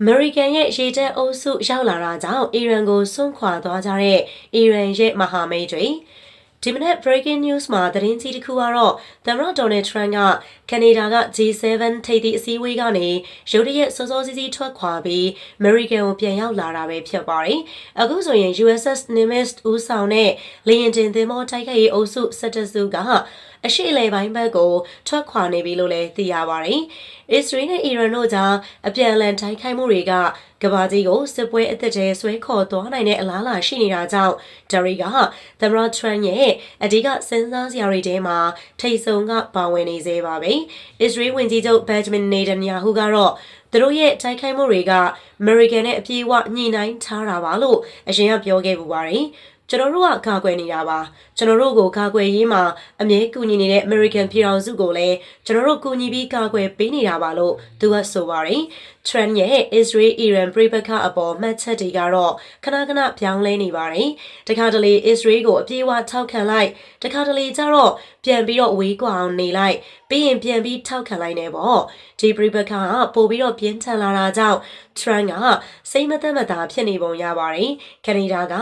American ရဲ့ရေတပ်အုပ်စုရောက်လာတာကြောင့်အီရန်ကိုစွန့်ခွာသွားကြတဲ့အီရန်ရဲ့မဟာမိတ်တွေဒီမနက် breaking news မှာသတင်းကြီးတစ်ခုကတော့သမ္မတဒေါ်နယ်ထရန့်ကကနေဒါက G7 ထိပ်သီးအစည်းအဝေးကနေရုတ်တရက်စောစောစီးစီးထွက်ခွာပြီး American ကိုပြန်ရောက်လာတာပဲဖြစ်ပါတယ်။အခုဆိုရင် USS Nimitz ဦးဆောင်တဲ့လေယာဉ်တင်သင်္ဘောတိုက်ခိုက်ရေးအုပ်စု17စုက အရှိလေပိုင်းဘက်ကိုထွက်ခွာနေပြီလို့လည်းသိရပါတယ်။အစ္စရေးနဲ့အီရန်တို့ကြားအပြန်အလှန်တိုက်ခိုက်မှုတွေကကဘာကြီးကိုစစ်ပွဲအသစ်တဲဆွဲခေါ်သွားနိုင်တဲ့အလားအလာရှိနေတာကြောင့်ဒါရီကသမရထရန်ရဲ့အဓိကစဉ်းစားစရာတွေထဲမှာထိတ်ဆုံကပါဝင်နေသေးပါပဲ။အစ္စရေးဝန်ကြီးချုပ်ဘက်ဂျမင်နေတန်ယာဟုကတော့သူတို့ရဲ့တိုက်ခိုက်မှုတွေက American နဲ့အပြေအဝညှိနှိုင်းထားတာပါလို့အရင်ကပြောခဲ့ပူပါတယ်။ ကျွန်တော်တို့ကကာကွယ်နေတာပါကျွန်တော်တို့ကိုကာကွယ်ရေးမှာအမြဲကူညီနေတဲ့ American ပြည်တော်စုကိုလည်းကျွန်တော်တို့ကူညီပြီးကာကွယ်ပေးနေတာပါလို့သူကဆိုပါတယ် Trend ရဲ့ Israel Iran ပြည်ပခအပေါ်မှတ်ချက်တွေကတော့ခဏခဏပြောင်းလဲနေပါတယ်တခါတလေ Israel ကိုအပြေးအဝထောက်ခံလိုက်တခါတလေကျတော့ပြန်ပြီးတော့ဝေးကွာအောင်နေလိုက်ပြီးရင်ပြန်ပြီးထောက်ခံလိုက်နေပေါ့ဒီပြည်ပခကပို့ပြီးတော့ပြင်းထန်လာတာကြောင့် Trump ကစိတ်မသက်မသာဖြစ်နေပုံရပါတယ်။ကနေဒါက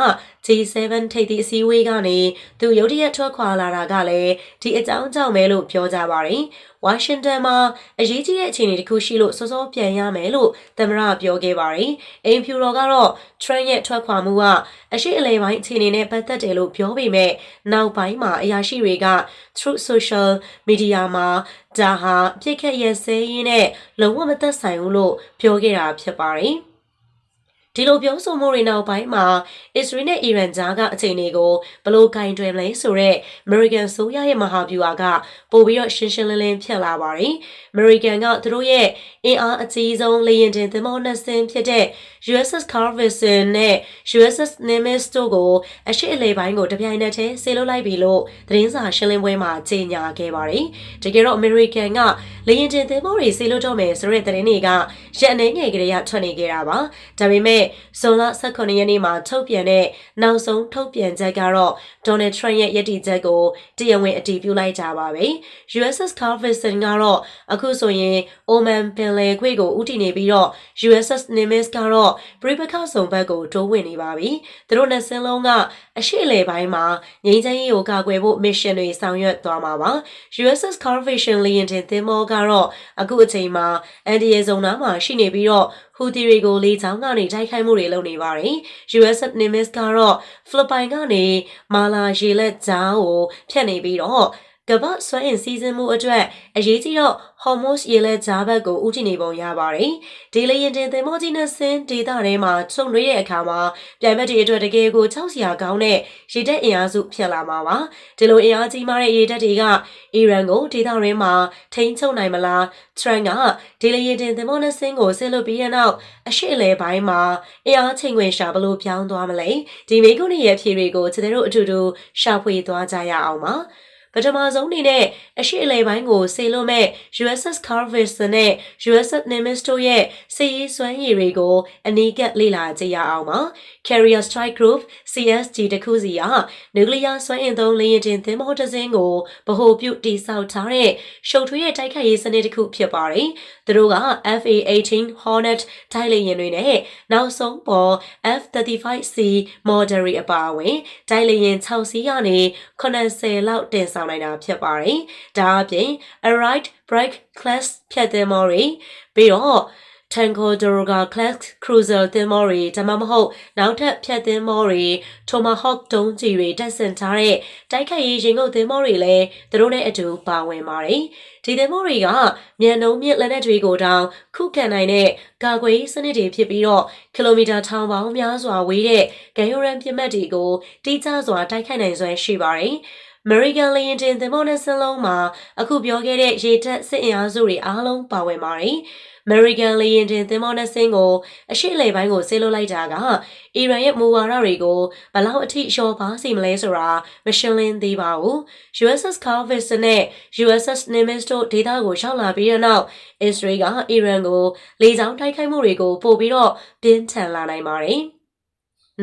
G7 ထိပ်သီးအစည်းအဝေးကနေသူရုတ်တရက်ထွက်ခွာလာတာကလည်းဒီအကြောင်းကြောင့်ပဲလို့ပြောကြပါတယ်။ ဝါရှင်တန်မှာအရေးကြီးတဲ့အခြေအနေတစ်ခုရှိလို့စောစောပြန်ရမယ်လို့သမ္မတပြောခဲ့ပါတယ်။အိမ်ဖြူတော်ကတော့ Trump ရဲ့ထွက်ခွာမှုကအရှိအလဲပိုင်းအခြေအနေနဲ့ပတ်သက်တယ်လို့ပြောပေမဲ့နောက်ပိုင်းမှာအရာရှိတွေက Truth Social Media မှာဒါဟာပြစ်ခတ်ရစဲရင်းနဲ့လုံးဝမသက်ဆိုင်ဘူးလို့ပြောခဲ့တာဖြစ်ပါတယ်။ ဒီလိုပြောဆိုမှုတွေနောက်ပိုင်းမှာအစ္စရေးနဲ့အီရန်ကြားကအခြေအနေကိုဘလို့ကင်တွယ်လဲဆိုတော့ American ဆိုရရဲ့မဟာဗျူဟာကပို့ပြီးတော့ရှင်းရှင်းလင်းလင်းဖြစ်လာပါတယ်။ American ကသူတို့ရဲ့အင်အားအကြီးဆုံးလေယာဉ်တင်သင်္ဘောနှစ်စင်းဖြစ်တဲ့ USS Carl Vinson နဲ့ USS Nimitz တို့ကိုအရှိအလေပိုင်းကိုတပြိုင်နက်တည်းဆေးလွှတ်လိုက်ပြီလို့သတင်းစာရှင်းလင်းပွဲမှာကြေညာခဲ့ပါတယ်။တကယ်တော့ American ကလေယာဉ်တင်သင်္ဘောတွေဆေးလွှတ်တော့မယ်ဆိုတဲ့သတင်းတွေကရက်အနေငယ်ကလေးကထွက်နေကြတာပါ။ဒါပေမဲ့ဇွန်လ18ရက်နေ့မှာထုတ်ပြန်တဲ့နောက်ဆုံးထုတ်ပြန်ချက်ကတော့ဒေါ်နယ်ထရန့်ရဲ့ယက်တီချက်ကိုတရားဝင်အတည်ပြုလိုက်ကြပါပဲ။ USS Carl Vinson ကတော့အခုဆိုရင် Oman ပင်လယ်ခွေကိုဦးတည်နေပြီးတော့ USS Nimitz ကတော့ပြည်ပခဆုံဘက်ကိုတိုးဝင်နေပါပြီ။သူတို့နှစ်စင်းလုံးကအရှိအလေပိုင်းမှာငြိမ်းချမ်းရေးကိုကာကွယ်ဖို့ mission တွေဆောင်ရွက်သွားမှာပါ။ USS Carl Vinson လေယာဉ်တင်သင်္ဘောကတော့အခုအချိန်မှာအန်ဒီယေဇုံနာမှာရှိနေပြီးတော့ဟူသီတွေကိုလေကြောင်းကနေတိုက်ခိုက်မှုတွေလုပ်နေပါတယ်။ US Nimitz ကတော့ဖိလစ်ပိုင်ကနေမာလာရေလက်ကြားကိုဖြတ်နေပြီးတော့ ကမ္ဘာဆွဲအင်စီဇန်မှုအတွက်အရေးကြီးတော့ Hormuz ရေလက်ကြားဘက်ကိုဦးတည်နေပုံရပါတယ်။ဒီလေရင်တင်သင်္ဘောကြီးနဲ့ဆင်းဒေသထဲမှာခြုံရွေးတဲ့အခါမှာပြိုင်ဘက်တွေအတွက်တကယ်ကိုကြောက်စရာကောင်းတဲ့ရေတပ်အင်အားစုဖြစ်လာမှာပါ။ဒီလိုအင်အားကြီးမားတဲ့ရေတပ်တွေကအီရန်ကိုဒေသရင်းမှာထိန်းချုပ်နိုင်မလားထရန်ကဒီလေရင်တင်သင်္ဘောနဲ့ဆင်းကိုဆင်းလွတ်ပြီးတဲ့နောက်အရှိအလဲပိုင်းမှာအင်အားချိန်ခွင်ရှာဘလို့ပြောင်းသွားမလဲဒီမိကုန်းရဲ့အဖြေတွေကိုကျွန်တော်တို့အတူတူရှာဖွေသွားကြရအောင်ပါ။ ပထမဆုံးအနေနဲ့အရှိအလေပိုင်းကိုဆေလွတ်မဲ့ USS Carl Vinson နဲ့ USS Nimitz တို့ရဲ့စစ်ရေးစွမ်းရည်တွေကိုအနီးကပ်လေ့လာကြရအောင်ပါ။ Carrier Strike Group CSG တခုစီကနျူကလ িয়ার စွမ်းအင်သုံးလေယာဉ်တင်သင်္ဘောတစ်စင်းကိုဗဟိုပြုတိစောက်ထားတဲ့ရှုပ်ထွေးတဲ့တိုက်ခိုက်ရေးစနစ်တစ်ခုဖြစ်ပါတယ်။သူတို့က FA-18 Hornet တိုက်လေယာဉ်တွေနဲ့နောက်ဆုံးပေါ် F-35C model တွေအပါအဝင်တိုက်လေယာဉ်6စီးကနေ80လောက်တင်ဆောင်နိုင်တာဖြစ်ပါတယ်။ဒါအပြင် Allied Break Class ဖြတ်သင်္ဘောတွေပြီးတော့ Tango Doroga Class Cruiser သင်္ဘောတွေဒါမှမဟုတ်နောက်ထပ်ဖြတ်သင်္ဘောတွေ Tomahawk ဒုံးကျည်တွေတက်ဆင်ထားတဲ့တိုက်ခိုက်ရေးရင်ငုတ်သင်္ဘောတွေလည်းသူတို့နဲ့အတူပါဝင်ပါတယ်။ဒီသင်္ဘောတွေကမြန်နှုံးမြင့်လက်နက်တွေကိုတောင်ခုခံနိုင်တဲ့ကာကွယ်စနစ်တွေဖြစ်ပြီးတော့ကီလိုမီတာထောင်ပေါင်းများစွာဝေးတဲ့ဂန်ယိုရန်ပြစ်မှတ်တွေကိုတိကျစွာတိုက်ခိုက်နိုင်စွမ်းရှိပါတယ်။ American လေယာဉ်တင်သင်္ဘောနဲ့စင်းလုံးမှာအခုပြောခဲ့တဲ့ရေတပ်စစ်အင်အားစုတွေအားလုံးပါဝင်ပါတယ်။ American လေယာဉ်တင်သင်္ဘောနဲ့စင်းကိုအရှိလေပိုင်းကိုဆေးလွှတ်လိုက်တာကအီရန်ရဲ့မူဝါဒတွေကိုဘလောက်အထိလျှော့ပါစီမလဲဆိုတာမရှင်းလင်းသေးပါဘူး။ USS Carl Vinson နဲ့ USS Nimitz တို့ဒေသကိုရောက်လာပြီးတဲ့နောက် Israel ကအီရန်ကိုလေကြောင်းတိုက်ခိုက်မှုတွေကိုပို့ပြီးတော့ပြင်းထန်လာနိုင်ပါတယ်။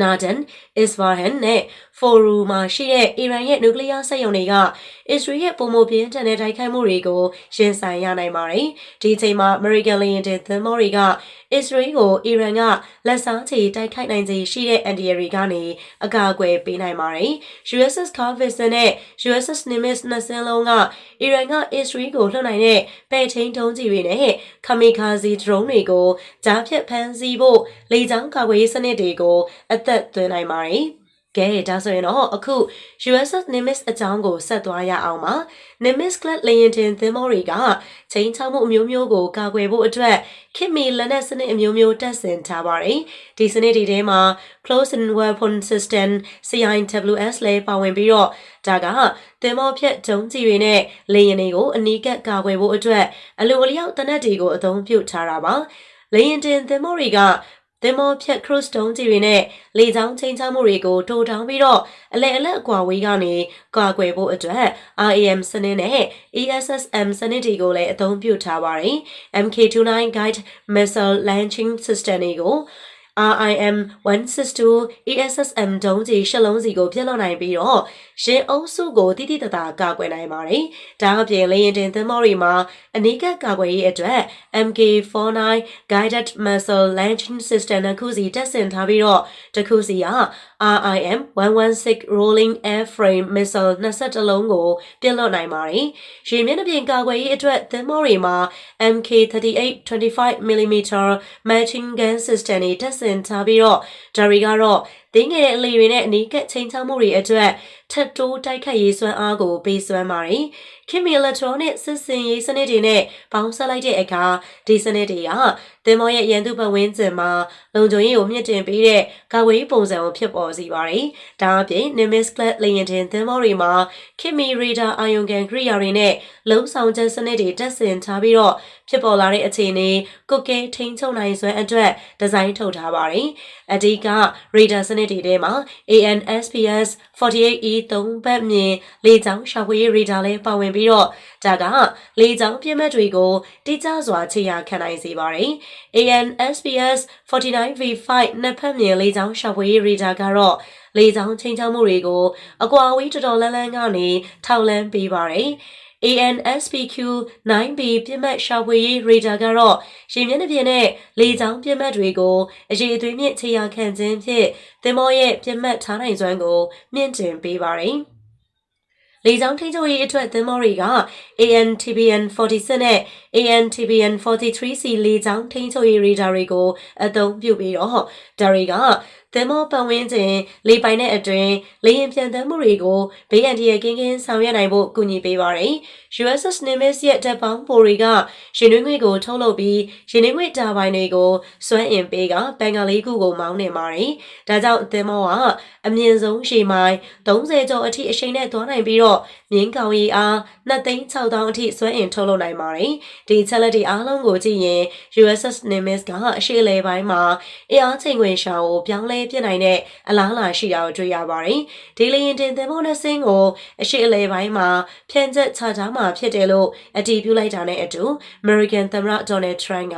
နာဒန်အစ္စဗာဟန်နဲ့ဖိုရူမှာရှိတဲ့အီရန်ရဲ့နျူကလ িয়ার စက်ရုံတွေက အစ္စရေးရဲ့ပုံမပြင်းထန်တဲ့တိုက်ခိုက်မှုတွေကိုရင်ဆိုင်ရနိုင်ပါတယ်။ဒီအချိန်မှာ American လေယာဉ်တင်သင်္ဘောတွေကအစ္စရေးကိုအီရန်ကလက်စားချေတိုက်ခိုက်နိုင်ခြေရှိတဲ့အန်ဒီရီကနေအကာအကွယ်ပေးနိုင်ပါတယ်။ USS Carl Vinson နဲ့ USS Nimitz နှစ်စင်းလုံးကအီရန်ကအစ္စရေးကိုလွှတ်နိုင်တဲ့ပဲ့ချင်းတုံးကြီးတွေနဲ့ခမီကာဇီဒရုန်းတွေကိုကြားဖြတ်ဖမ်းဆီးဖို့လေကြောင်းကာကွယ်ရေးစနစ်တွေကိုအသက်သွင်းနိုင်ပါတယ်။ကဲဒါဆိုရင်တော့အခု USS Nimitz အကြောင်းကိုဆက်သွားရအောင်ပါ Nimitz class လေယာဉ်တင်သင်္ဘောတွေကချိန်ချောက်မှုအမျိုးမျိုးကိုကာကွယ်ဖို့အတွက်ခင်မီလက်နက်စနစ်အမျိုးမျိုးတပ်ဆင်ထားပါတယ်ဒီစနစ်တွေထဲမှာ Close and Weapon System CIWS လဲပါဝင်ပြီးတော့ဒါကသင်္ဘောဖြတ်ဂျုံကြီးတွေနဲ့လေယာဉ်တွေကိုအနီးကပ်ကာကွယ်ဖို့အတွက်အလိုအလျောက်တနက်တွေကိုအသုံးပြုထားတာပါလေရင်တင်သင်္ဘောတွေက သင်္ဘောဖြတ် cruise တုံးကြီးတွေနဲ့လေကြောင်းချိန်ချမှုတွေကိုတိုးထောင်ပြီးတော့အလဲအလက်အကွာဝေးကနေကာကွယ်ဖို့အတွက် IAM စနစ်နဲ့ ESSM စနစ်တွေကိုလည်းအသုံးပြုထားပါတယ်။ MK29 Guide Missile Launching System တွေကို RIM 162 ESSM ဒုံးကြီးရှစ်လုံးစီကိုပြည့်လွတ်နိုင်ပြီးတော့ရှင်အုပ်စုကိုတိတိတသာကာကွယ်နိုင်ပါတယ်။ဒါအပြင်လေရင်တင်သင်္ဘောတွေမှာအနီးကပ်ကာကွယ်ရေးအတွက် MK49 Guided Missile Launching System တစ်ခုစီတက်ဆင်ထားပြီးတော့တစ်ခုစီက RIM 116 Rolling Airframe Missile 22လုံးကိုပြည့်လွတ်နိုင်ပါတယ်။ရေမျက်နှာပြင်ကာကွယ်ရေးအတွက်သင်္ဘောတွေမှာ MK38 25mm Machine Gun System တွေတက်ဆင်ထားပြီးတော့ဒါတွေကတော့ တင်းငယ်တဲ့အလေတွေနဲ့အနီးကပ်ချိန်ချမှုတွေအတွက်ထပ်တိုးတိုက်ခတ်ရေးစွမ်းအားကိုပေးစွမ်းပါတယ်။ခင်မီအီလက်ထရောနစ်စစ်စင်ရေးစနစ်တွေနဲ့ပေါင်းစပ်လိုက်တဲ့အခါဒီစနစ်တွေကသင်္ဘောရဲ့ရန်သူပတ်ဝန်းကျင်မှာလုံခြုံရေးကိုမြင့်တင်ပေးတဲ့ကာကွယ်ရေးပုံစံကိုဖြစ်ပေါ်စေပါတယ်။ဒါအပြင် Nimitz Class လေယာဉ်တင်သင်္ဘောတွေမှာခင်မီရေဒါအာယုံကန်ကရိယာတွေနဲ့လုံဆောင်ချက်စနစ်တွေတက်ဆင်ထားပြီးတော့ဖြစ်ပေါ်လာတဲ့အခြေအနေကုတ်ကဲထိန်းချုပ်နိုင်စွမ်းအတွက်ဒီဇိုင်းထုတ်ထားပါတယ်။အဓိကရေဒါစနစ်တွေထဲမှာ ANSPS 48E 3ဘက်မြင်လေကြောင်းရှာဖွေရေးရေဒါလည်းပါဝင်ပြီးတော့ဒါကလေကြောင်းပြင်းမဲ့တွေကိုတိကျစွာခြေရာခံနိုင်စေပါတယ်။ ANSPS 49V5 နှစ်ဖက်မြင်လေကြောင်းရှာဖွေရေးရေဒါကတော့လေကြောင်းချိန်ချောက်မှုတွေကိုအကွာအဝေးတော်တော်လန်းလန်းကနေထောက်လန်းပေးပါတယ်။ ANSPQ 9B ပြစ်မှတ်ရှာဖွေရေးရေဒါကတော့ရှင်မျက်နှာပြင်နဲ့လေကြောင်းပြစ်မှတ်တွေကိုအရေးအသွေးမြင့်ခြေရာခံခြင်းဖြင့်သင်္ဘောရဲ့ပြစ်မှတ်ထားနိုင်စွမ်းကိုမြင့်တင်ပေးပါတယ်။လေကြောင်းထိန်းချုပ်ရေးအတွက်သင်္ဘောတွေက ANTBN 46နဲ့ ANTBN 43C လေကြောင်းထိန်းချုပ်ရေးရေဒါတွေကိုအသုံးပြုပြီးတော့ဒါတွေက သင်္ဘောပတ်ဝန်းကျင်လေပိုင်တဲ့အတွင်းလေရင်ပြန်တမ်းမှုတွေကိုဘေးအန္တရာယ်ကင်းကင်းဆောင်ရွက်နိုင်ဖို့ကူညီပေးပါတယ်။ USS Nimitz ရဲ့တပ်ပေါင်းပိုတွေကရှင်နှွေးငွေကိုထုတ်လုပ်ပြီးရှင်နှွေးငွေတာဘိုင်တွေကိုစွမ်းအင်ပေးကဘန်ဂါလီခုကိုမောင်းနေပါတယ်။ဒါကြောင့်သင်္ဘောကအမြင့်ဆုံးရှည်မိုင်30ကျော်အထိအရှိန်နဲ့သွားနိုင်ပြီးတော့မြင်းကောင်ရီအား2,6000အထိစွမ်းအင်ထုတ်လုပ်နိုင်ပါတယ်။ဒီချက်လက်တွေအားလုံးကိုကြည့်ရင် USS Nimitz ကအရှိလေပိုင်းမှာအင်အားချိန်ခွင်ရှာကိုပြောင်းလဲပြစ်နိုင်တဲ့အလားအလာရှိတာကိုတွေ့ရပါတယ်။ဒီလေရင်တင်သင်္ဘောနှစ်စင်းကိုအရှိအလဲပိုင်းမှာဖြန့်ချက်ချထားမှာဖြစ်တယ်လို့အတည်ပြုလိုက်တာနဲ့အတူ American သမ္မတ Donald Trump က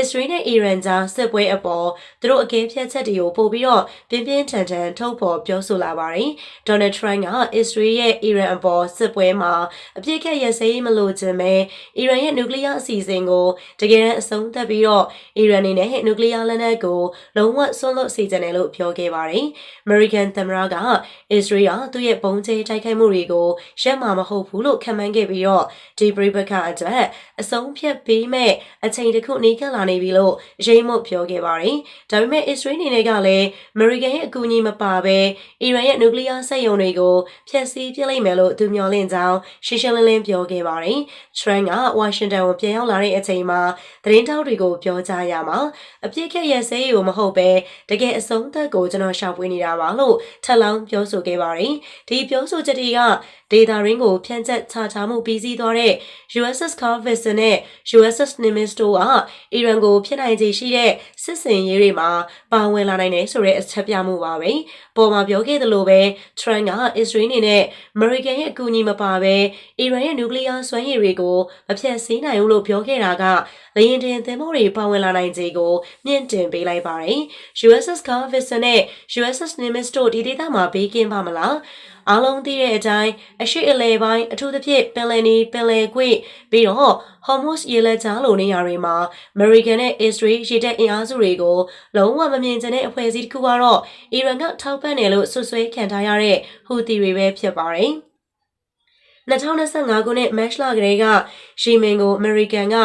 Israel နဲ့ Iran ကြားစစ်ပွဲအပေါ်သူတို့အကဲဖြတ်ချက်တွေကိုပို့ပြီးတော့ပြင်းပြင်းထန်ထန်ထုတ်ဖော်ပြောဆိုလာပါတယ်။ Donald Trump က Israel ရဲ့ Iran အပေါ်စစ်ပွဲမှာအပြစ်ခတ်ရစေးမလို့ခြင်းပဲအီရန်ရဲ့နျူကလ িয়ার အစီအစဉ်ကိုတကယ်တမ်းအဆုံးသတ်ပြီးတော့အီရန်အနေနဲ့နျူကလ িয়ার လက်နက်ကိုလုံးဝဆွန့်လွတ်စေချင်တယ် လို့ပြောခဲ့ပါတယ်။ American သမ္မတကအစ္စရေးကသူ့ရဲ့ပုံကျဲတိုက်ခိုက်မှုတွေကိုရပ်မှာမဟုတ်ဘူးလို့ခံမှန်းခဲ့ပြီးတော့ဒီပြိပခအတွက်အဆုံးဖြတ်ပေးမဲ့အချိန်တစ်ခုနေကလာနေပြီလို့ရိမ့်မို့ပြောခဲ့ပါတယ်။ဒါပေမဲ့အစ္စရေးအနေနဲ့ကလည်း American ရဲ့အကူအညီမပါဘဲအီရန်ရဲ့နျူကလ িয়ার စက်ရုံတွေကိုဖျက်ဆီးပစ်လိုက်မယ်လို့သူမျှော်လင့်ကြောင်းရှင်းရှင်းလင်းလင်းပြောခဲ့ပါတယ်။ Trump ကဝါရှင်တန်ကိုပြန်ရောက်လာတဲ့အချိန်မှာသတင်းတောက်တွေကိုပြောကြားရမှာအပြစ်ခက်ရစဲကိုမဟုတ်ပဲတကယ်အဆုံးသက်ကိုကျွန်တော်ရှာဖွေနေတာပါလို့ထပ်လောင်းပြောဆိုခဲ့ပါတယ်။ဒီပြောဆိုချက်တွေကဒေတာရင်းကိုဖြန့်ကျက်ချထားမှုပြီးစီးသွားတဲ့ USS Carl Vinson နဲ့ USS Nimitz တို့ကအီရန်ကိုဖြစ်နိုင်ခြေရှိတဲ့စစ်စင်ရေးတွေမှာပါဝင်လာနိုင်တယ်ဆိုတဲ့အချက်ပြမှုပါပဲ။ပေါ်မှာပြောခဲ့သလိုပဲ Trump ကအစ္စရေးအနေနဲ့ American ရဲ့အကူအညီမပါဘဲအီရန်ရဲ့နျူကလ িয়ার စွမ်းရည်တွေကိုမဖျက်ဆီးနိုင်ဘူးလို့ပြောခဲ့တာကလေရင်တင်သင်္ဘောတွေပါဝင်လာနိုင်ခြေကိုမြင့်တင်ပေးလိုက်ပါတယ်။ USS Carl Vinson နဲ့ USS Nimitz တို့ဒီဒေသမှာဘေးကင်းပါမလား။ အားလုံးသိတဲ့အတိုင်းအရှိအလဲပိုင်းအထူးသဖြင့်ပင်လယ်နီပင်လယ်ကွေ့ပြီးတော့ Hormuz ရေလက်ကြားလိုနေရာတွေမှာ American နဲ့ Israel ရေတပ်အင်အားစုတွေကိုလုံးဝမမြင်ချင်တဲ့အဖွဲ့အစည်းတစ်ခုကတော့အီရန်ကထောက်ပံ့တယ်လို့ဆွဆွဲခံထားရတဲ့ဟူသီတွေပဲဖြစ်ပါတယ်။ 2025ခုနှစ်မတ်လကလေးကရှီမင်ကိုအမေရိကန်က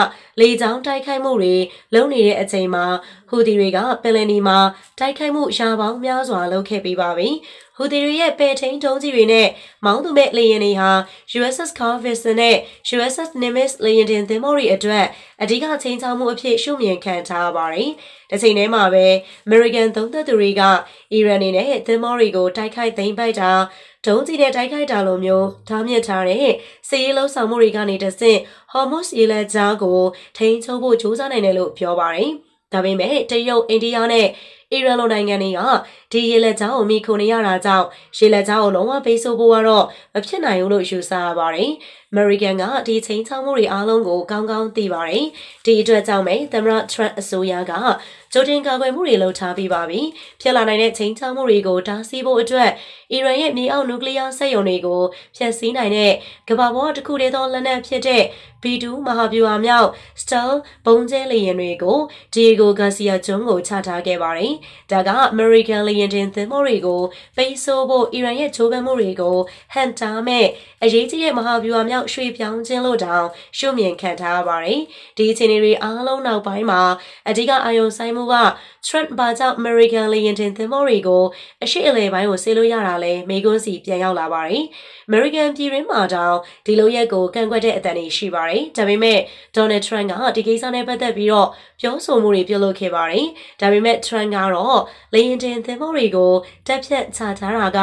လေကြောင်းတိုက်ခိုက်မှုတွေလုပ်နေတဲ့အချိန်မှာဟူသီတွေကပင်လယ်နီမှာတိုက်ခိုက်မှုရာပေါင်းများစွာလုပ်ခဲ့ပြီးပါပြီ။ဟူသီတွေရဲ့ပယ်ထိန်တုံးကြီးတွေနဲ့မောင်းသူမဲ့လေယာဉ်တွေဟာ USS Carl Vinson နဲ့ USS Nimitz လေယာဉ်တင်သင်္ဘောတွေအတွက်အဓိကချိန်ချောက်မှုအဖြစ်ရှုမြင်ခံထားပါတယ်။ဒီချိန်ထဲမှာပဲ American သုံးသက်သူတွေကအီရန်နေနဲ့သင်္ဘောတွေကိုတိုက်ခိုက်သိမ်းပိုက်တာ ဒုံးကြီးနဲ့တိုက်ခိုက်တာလိုမျိုးဓာမြင့်ထားတဲ့စစ်ရေးလုံးဆောင်မှုတွေကနေတဆင့်ဟော်မုစ်ရေလက်ကြားကိုထိန်းချုပ်ဖို့ကြိုးစားနိုင်တယ်လို့ပြောပါတယ်။ဒါပေမဲ့တရုတ်အိန္ဒိယနဲ့အီရန်လိုနိုင်ငံတွေကဒီရေလက်ကြားကိုမိခုနေရတာကြောင့်ရေလက်ကြားကိုလုံးဝပေးဆိုဖို့ကတော့မဖြစ်နိုင်ဘူးလို့ယူဆရပါတယ်။ American ကဒီချိန်ချောက်မှုတွေအားလုံးကိုကောင်းကောင်းသိပါတယ်။ဒီအတွက်ကြောင့်ပဲသမ္မတ Trump အစိုးရကကြိုတင်ကာကွယ်မှုတွေလုပ်ထားပြီးပါပြီ။ဖြစ်လာနိုင်တဲ့ချိန်ချောက်မှုတွေကိုတားဆီးဖို့အတွက်အီရန်ရဲ့မြေအောက်နျူကလ িয়ার စက်ရုံတွေကိုဖျက်ဆီးနိုင်တဲ့ကမ္ဘာပေါ်တစ်ခုတည်းသောလက်နက်ဖြစ်တဲ့ B2 မဟာဗျူဟာမြောက် Stealth ဘုံကျဲလေယာဉ်တွေကို Diego Garcia ကျွန်းကိုချထားခဲ့ပါတယ်။ဒါက American လေယာဉ်တင်သင်္ဘောတွေကိုပိတ်ဆို့ဖို့အီရန်ရဲ့ချိုးပမ်းမှုတွေကိုဟန်တာမဲ့အရေးကြီးတဲ့မဟာဗျူဟာမြောက်ရွှေ့ပြောင်းခြင်းလို့တောင်ရှုမြင်ခံထားရပါတယ်။ဒီအခြေအနေတွေအားလုံးနောက်ပိုင်းမှာအဓိကအာရုံစိုက်မှုက Trump ဘာကြောင့် American လေယာဉ်တင်သင်္ဘောတွေကိုအရှိအလဲပိုင်းကိုဆေးလို့ရတာလဲမိကွန်းစီပြန်ရောက်လာပါတယ်။ American ပြည်ရင်းမှာတောင်ဒီလိုရက်ကိုကန့်ကွက်တဲ့အတန်တွေရှိပါတယ်။ဒါပေမဲ့ Donald Trump ကဒီကိစ္စနဲ့ပတ်သက်ပြီးတော့ပြောဆိုမှုတွေပြုလုပ်ခဲ့ပါတယ်။ဒါပေမဲ့ Trump ကတော့လေယာဉ်တင်သင်္ဘောတွေကိုတက်ဖြတ်ချထားတာက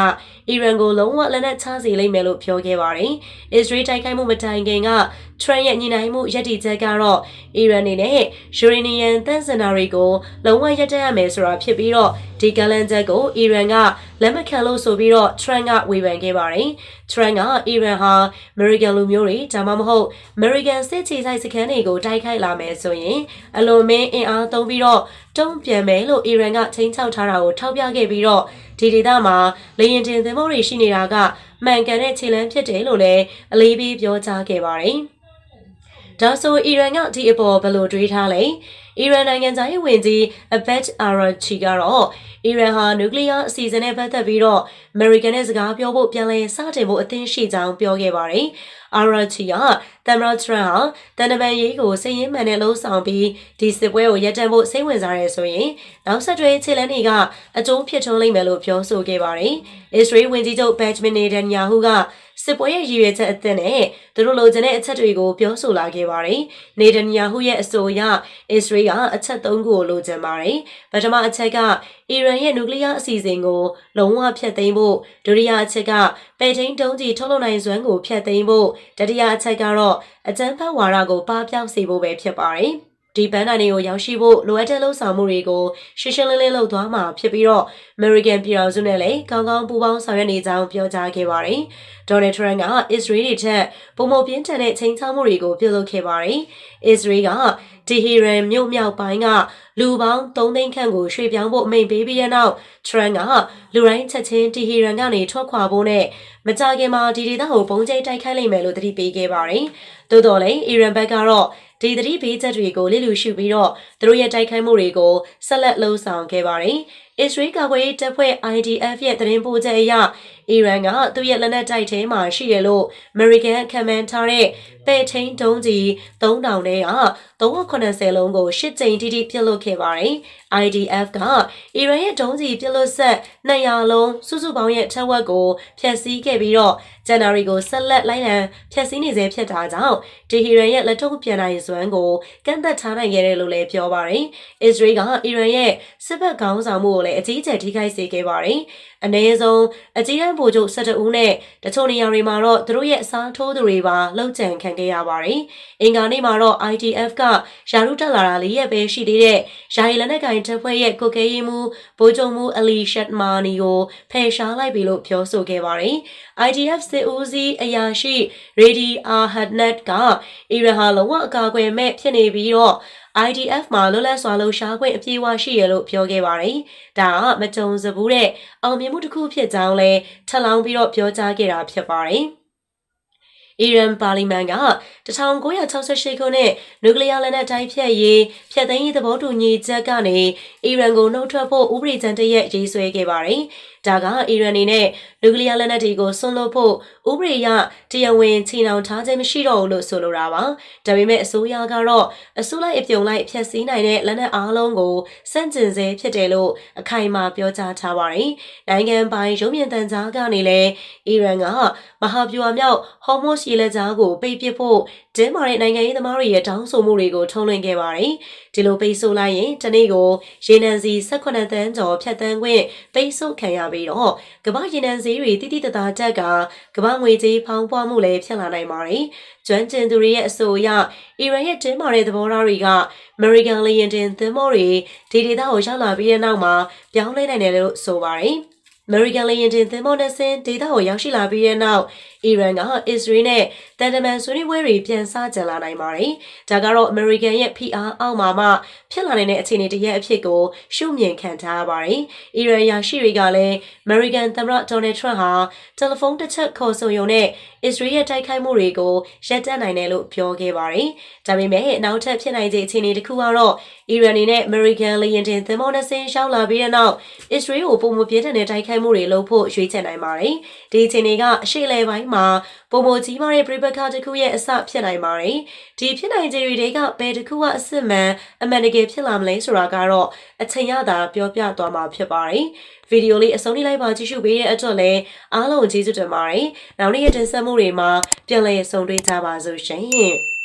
အီရန်ကိုလုံးဝလက်နက်ချစေလိမ့်မယ်လို့ပြောခဲ့ပါတယ်။ Israel တိုက်ခိုက်မှုမတိုင်ခင်က Trump ရဲ့ညီနိုင်မှုရည်တည်ချက်ကတော့အီရန်အနေနဲ့ယူရေနီယံတန့်စင်တာတွေကိုလုံးဝရပ်တန့်ရမယ်ဆိုတာဖြစ်ပြီးတော့ဒီကလန်ချက်ကိုအီရန်ကလက်မခံလို့ဆိုပြီးတော့ Trump ကဝေဖန်ခဲ့ပါတယ်။ Trump ကအီရန်ဟာ American လူမျိုးတွေဒါမှမဟုတ် American စစ်ချီဆိုင်စခန်းတွေကိုတိုက်ခိုက်လာမယ်ဆိုရင်အလွန်မင်းအင်အားသုံးပြီးတော့တုံ့ပြန်မယ်လို့အီရန်ကချိန်ချောက်ထားတာကိုထောက်ပြခဲ့ပြီးတော့ဒီဒေသမှာလေရင်တင်သင်္ဘောတွေရှိနေတာကမှန်ကန်တဲ့ခြေလှမ်းဖြစ်တယ်လို့လည်းအလေးပေးပြောကြားခဲ့ပါတယ်။ ဒါဆိုအီရန်ကဒီအပေါ်ဘယ်လိုတွေးထားလဲအီရန်နိုင်ငံသားရေးဝန်ကြီးအဘက်အာရာချီကတော့အီရန်ဟာနျူကလ িয়ার အစီအစဉ်နဲ့ပတ်သက်ပြီးတော့အမေရိကန်နဲ့စကားပြောဖို့ပြန်လည်စတင်ဖို့အသင့်ရှိကြောင်းပြောခဲ့ပါတယ်။အာရာချီကသမ္မတထရန့်ဟာတန်တမန်ရေးကိုစိတ်ရင်းမှန်နဲ့လှုံ့ဆော်ပြီးဒီစစ်ပွဲကိုရပ်တန့်ဖို့စိတ်ဝင်စားရဲဆိုရင်နောက်ဆက်တွဲခြေလှမ်းတွေကအကျိုးဖြစ်ထွန်းလိမ့်မယ်လို့ပြောဆိုခဲ့ပါတယ်။အစ္စရေးဝန်ကြီးချုပ်ဘက်ဂျမင်နေတန်ယာဟုက စစ်ပွဲရဲ့ရည်ရွယ်ချက်အသစ်နဲ့သူတို့လိုချင်တဲ့အချက်တွေကိုပြောဆိုလာခဲ့ပါတယ်။နေဒန်ယာဟုရဲ့အဆိုအရအစ္စရေးကအချက်၃ခုကိုလိုချင်ပါတယ်။ပထမအချက်ကအီရန်ရဲ့နျူကလ িয়ার အစီအစဉ်ကိုလုံးဝဖျက်သိမ်းဖို့ဒုတိယအချက်ကပဲ့ထိန်တုံးကြီးထုတ်လုပ်နိုင်စွမ်းကိုဖျက်သိမ်းဖို့တတိယအချက်ကတော့အကြမ်းဖက်ဝါဒကိုပါပြောင်းစေဖို့ပဲဖြစ်ပါတယ်။ ဒီဘန်းတိုင်းတွေကိုရောက်ရှိဖို့လိုအပ်တဲ့လှုပ်ဆောင်မှုတွေကိုရှင်းရှင်းလင်းလင်းလုပ်သွားမှာဖြစ်ပြီးတော့ American ပြည်တော်စုနဲ့လည်းကောင်းကောင်းပူးပေါင်းဆောင်ရွက်နေကြောင်းပြောကြားခဲ့ပါတယ်။ Donald Trump က Israel တွေထက်ပုံမပြင်းထန်တဲ့ချိန်ချောက်မှုတွေကိုပြုလုပ်ခဲ့ပါတယ်။ Israel ကတီဟီရန်မြို့မြောက်ပိုင်းကလူပေါင်း3သိန်းခန့်ကိုရွှေ့ပြောင်းဖို့အမိန့်ပေးပြီးတဲ့နောက် Trump ကလူတိုင်းချက်ချင်းတီဟီရန်ကနေထွက်ခွာဖို့နဲ့မကြခင်မှာဒီဒေသကိုပုံကျိတိုက်ခိုက်လိမ့်မယ်လို့သတိပေးခဲ့ပါတယ်။သို့တော်လည်းအီရန်ဘက်ကတော့ ဒီသတိပေးချက်တွေကိုလိလူရှုပြီးတော့သူတို့ရဲ့တိုက်ခိုက်မှုတွေကိုဆက်လက်လှုံ့ဆော်ခဲ့ပါတယ်။အစ္စရေးကာကွယ်ရေးတပ်ဖွဲ့ IDF ရဲ့သတင်းပို့ချက်အရ အီရန်ကသူ့ရဲ့လက်နက်တိုက်ထဲမှာရှိတယ်လို့ American ခံမှန်းထားတဲ့ပဲ့ထိန်တုံးကြီး3000ထဲက380လုံးကို8ကြိမ်တိတိပြစ်လွတ်ခဲ့ပါတယ်။ IDF ကအီရန်ရဲ့တုံးကြီးပြစ်လွတ်ဆက်200လုံးစုစုပေါင်းရဲ့ထက်ဝက်ကိုဖျက်ဆီးခဲ့ပြီးတော့ဇန်နဝါရီကိုဆက်လက်လိုက်လံဖျက်ဆီးနေစေဖြစ်တာကြောင့်တီဟီရန်ရဲ့လက်ထုတ်ပြန်နိုင်စွမ်းကိုကန့်သက်ထားနိုင်ခဲ့တယ်လို့လည်းပြောပါတယ်။အစ္စရေးကအီရန်ရဲ့စစ်ဘက်ခေါင်းဆောင်မှုကိုလည်းအကြီးအကျယ်ထိခိုက်စေခဲ့ပါတယ်။အနည်းဆုံးအကြီးအကဲဗိုလ်ချုပ်12ဦးနဲ့တချို့နေရာတွေမှာတော့သူတို့ရဲ့အစားထိုးသူတွေပါလှုပ်ကြံခံခဲ့ရပါတယ်။အင်္ဂါနေ့မှာတော့ IDF ကယာရုတက်လာတာလေးရက်ပဲရှိသေးတဲ့ယာယီလက်နက်ကင်တပ်ဖွဲ့ရဲ့ကိုကဲရေးမှုဗိုလ်ချုပ်မှုအလီရှတ်မာနီကိုဖယ်ရှားလိုက်ပြီလို့ပြောဆိုခဲ့ပါတယ်။ IDF စစ်ဦးစီးအရာရှိရေဒီအာဟတ်နက်ကအီရန်ဟာလုံးဝအကာအကွယ်မဲ့ဖြစ်နေပြီးတော့ IDF မှာလွတ်လပ်စွာလှုပ်ရှားခွင့်အပြည့်အဝရှိရလို့ပြောခဲ့ပါတယ်။ဒါကမကြုံစဘူးတဲ့အောင်မြင်မှုတစ်ခုဖြစ်ကြောင်းလဲထပ်လောင်းပြီးတော့ပြောကြားခဲ့တာဖြစ်ပါတယ်။အီရန်ပါလီမန်က1968ခုနှစ်နျူကလ িয়ার လက်နက်တိုက်ဖြတ်ရေးဖျက်သိမ်းရေးသဘောတူညီချက်ကနေအီရန်ကိုနှုတ်ထွက်ဖို့ဥပဒေကြမ်းတရက်ရေးဆွဲခဲ့ပါတယ်။ ဒါကအီရန်အနေနဲ့နျူကလ িয়ার လက်နက်တွေကိုဆွန့်လွတ်ဖို့ဥပဒေအရတရားဝင်ချီနှောင်ထားခြင်းမရှိတော့ဘူးလို့ဆိုလိုတာပါ။ဒါပေမဲ့အစိုးရကတော့အစိုးလိုက်အပြုံလိုက်ဖျက်ဆီးနိုင်တဲ့လက်နက်အားလုံးကိုစန့်ကျင်စေဖြစ်တယ်လို့အခိုင်အမာပြောကြားထားပါတယ်။နိုင်ငံပိုင်ရုံးမြင့်တန်ကြားကနေလည်းအီရန်ကမဟာဗျူဟာမြောက်ဟော်မို့စ်ရေလက်ကြားကိုပိတ်ပစ်ဖို့ ဒင်းမာတဲ့နိုင်ငံရေးသမားတွေရဲ့တောင်းဆိုမှုတွေကိုထုံးလွှင့်ခဲ့ပါတယ်။ဒီလိုပိတ်ဆို့လိုက်ရင်တနေ့ကိုရေနံစီ18တန်းကျော်ဖြတ်တန်းခွင့်ပိတ်ဆို့ခံရပြီးတော့ကမ္ဘာရေနံဈေးတွေတိတိတသားတက်ကကမ္ဘာငွေကြေးဖောင်းပွားမှုလည်းဖြစ်လာနိုင်ပါတယ်။ကျွမ်းကျင်သူတွေရဲ့အဆိုအရအီရန်ရဲ့တင်းမာတဲ့သဘောထားတွေကအမေရိကန်လေယာဉ်တင်သင်္ဘောတွေဒီဒေသကိုရောက်လာပြီးတဲ့နောက်မှာပြောင်းလဲနိုင်တယ်လို့ဆိုပါတယ်။ American လေယာဉ်တင်သင်္ဘောနှစ်စင်းဒေသကိုရောက်ရှိလာပြီးတဲ့နောက် အီရန်ကအစ္စရေးနဲ့တန်တမန်ဆွေးနွေးပွဲတွေပြန်စကြလာနိုင်ပါတယ်။ဒါကတော့ American ရဲ့ PR အောက်မှာမှဖြစ်လာနေတဲ့အခြေအနေတရက်အဖြစ်ကိုရှုမြင်ခံထားရပါတယ်။အီရန်ရရှိတွေကလည်း American သမ္မတ Donald Trump ဟာတယ်လီဖုန်းတစ်ချက်ခေါ်ဆိုရုံနဲ့အစ္စရေးရဲ့တိုက်ခိုက်မှုတွေကိုရပ်တန့်နိုင်တယ်လို့ပြောခဲ့ပါတယ်။ဒါပေမဲ့နောက်ထပ်ဖြစ်နိုင်တဲ့အခြေအနေတစ်ခုကတော့အီရန်အနေနဲ့ American လေယာဉ်တင်သင်္ဘောနှစ်စင်းရှောက်လာပြီးတဲ့နောက်အစ္စရေးကိုပုံမပြင်းထန်တဲ့တိုက်ခိုက်မှုတွေလုပ်ဖို့ရွေးချယ်နိုင်ပါတယ်။ဒီအခြေအနေကအရှိလေပိုင်းမှာပုံမကြီးမားတဲ့ပြိပခါတစ်ခုရဲ့အစဖြစ်နိုင်ပါတယ်။ဒီဖြစ်နိုင်ခြေတွေကဘယ်တစ်ခုကအစ်စ်မှန်အမှန်တကယ်ဖြစ်လာမလဲဆိုတာကတော့အချိန်ရတာပြောပြသွားမှာဖြစ်ပါတယ်။ဗီဒီယိုလေးအဆုံးထိလိုက်ပါကြည့်ရှုပေးတဲ့အတွက်လည်းအားလုံးကျေးဇူးတင်ပါတယ်။နောက်နေ့ရက်တင်ဆက်မှုတွေမှာပြန်လည်ဆုံတွေ့ကြပါစို့ရှင်။